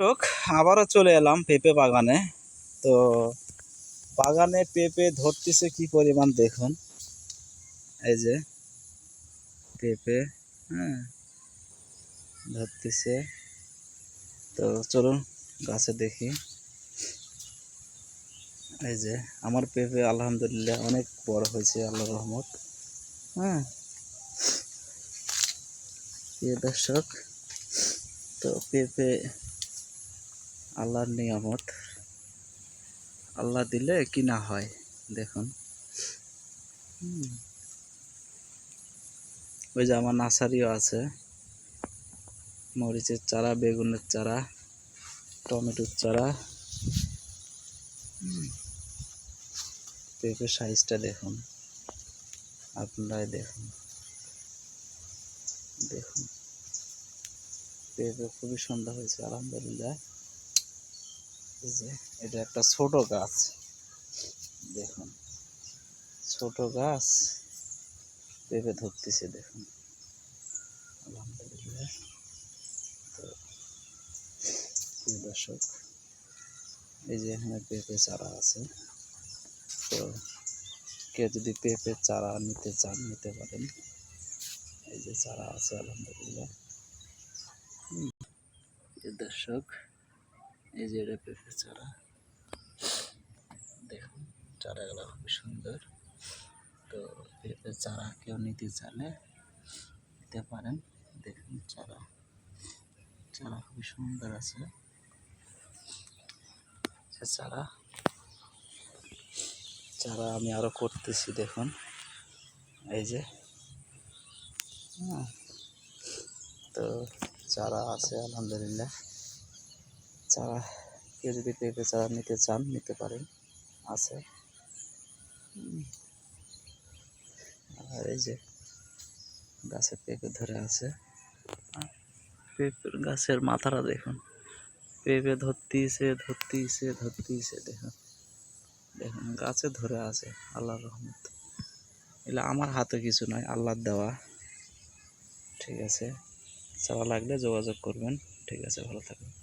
হোক আবারও চলে এলাম পেঁপে বাগানে। তো বাগানে পেঁপে ধরতেছে কি পরিমাণ দেখুন। এই যে পেঁপে হ্যাঁ ধরতেছে। তো চলুন গাছে দেখি। এই যে আমার পেঁপে আলহামদুলিল্লাহ অনেক বড় হয়েছে, আল্লাহ রহমত। হ্যাঁ। দর্শক, তো পেঁপে আল্লাহর নিয়ামত। আল্লাহ দিলে কি না হয়, দেখুন। ওই যে আমার নার্সারিও আছে। মরিচের চারা, বেগুনের চারা, টমেটোর চারা। পেঁপের সাইজটা দেখুন। আপনারাই দেখুন। দেখুন। পেঁপে খুবই সুন্দর হয়েছে, আলহামদুলিল্লাহ। যে, এটা একটা ছোট গাছ। দেখুন, ছোট গাছ পেঁপে ধরতেছে, দেখুন। আলহামদুলিল্লাহ। তো দর্শক, এই যে এখানে পেঁপে চারা আছে। তো, কেউ যদি পেঁপে চারা নিতে চান, নিতে পারেন। এই যে চারা আছে, আলহামদুলিল্লাহ। দর্শক এই যে এটা পেঁপে চারা। দেখুন, চারাগুলো খুবই সুন্দর। তো পেঁপে চারা কেউ নিতে চাইলে নিতে পারেন। দেখুন, চারা। চারা খুবই সুন্দর আছে। সে চারা। চারা আমি আরও করতেছি, দেখুন। এই যে। তো চারা আছে, আলহামদুলিল্লাহ। চারা কেউ যদি পেঁপে চারা নিতে চান, নিতে পারেন, আছে। আর এই যে গাছে পেঁপে ধরে আছে। পেঁপের গাছের মাথাটা দেখুন। পেঁপে ধরতিছে ধরতিছে ধরতিছে, দেখুন। দেখুন, গাছে ধরে আছে, আল্লাহর রহমত। এগুলো আমার হাতে কিছু নয়, আল্লাহর দেওয়া। ঠিক আছে? চাওয়া লাগলে যোগাযোগ করবেন। ঠিক আছে, ভালো থাকবেন।